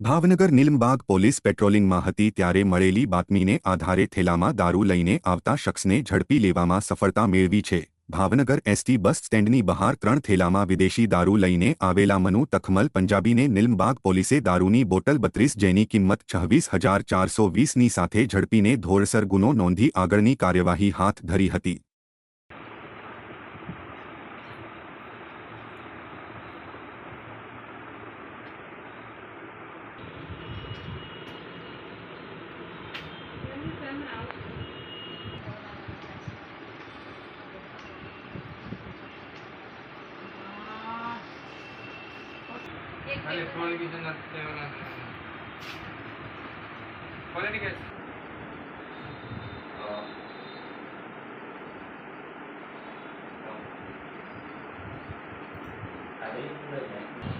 Bhavnagar Nilambag police પેટ્રોલિંગમાં હતી ત્યારે મળેલી બાતમીને આધારે થેલામાં દારૂ લઈને આવતા શખ્સને ઝડપી લેવામાં સફળતા મેળવી છે. ભાવનગર એસટી બસ સ્ટેન્ડની બહાર ત્રણ થેલામાં વિદેશી દારૂ લઈને આવેલા મનુ તખમલ પંજાબીને નીલમબાગ પોલીસે દારૂની બોટલ બત્રીસ જેની કિંમત છવ્વીસ હજાર ચારસો વીસની સાથે ઝડપીને ધોરસર ગુનો નોંધી આગળની કાર્યવાહી હાથ ધરી હતી. 어. 어. 아니 보내기 전에 때문에. 보내기 I didn't really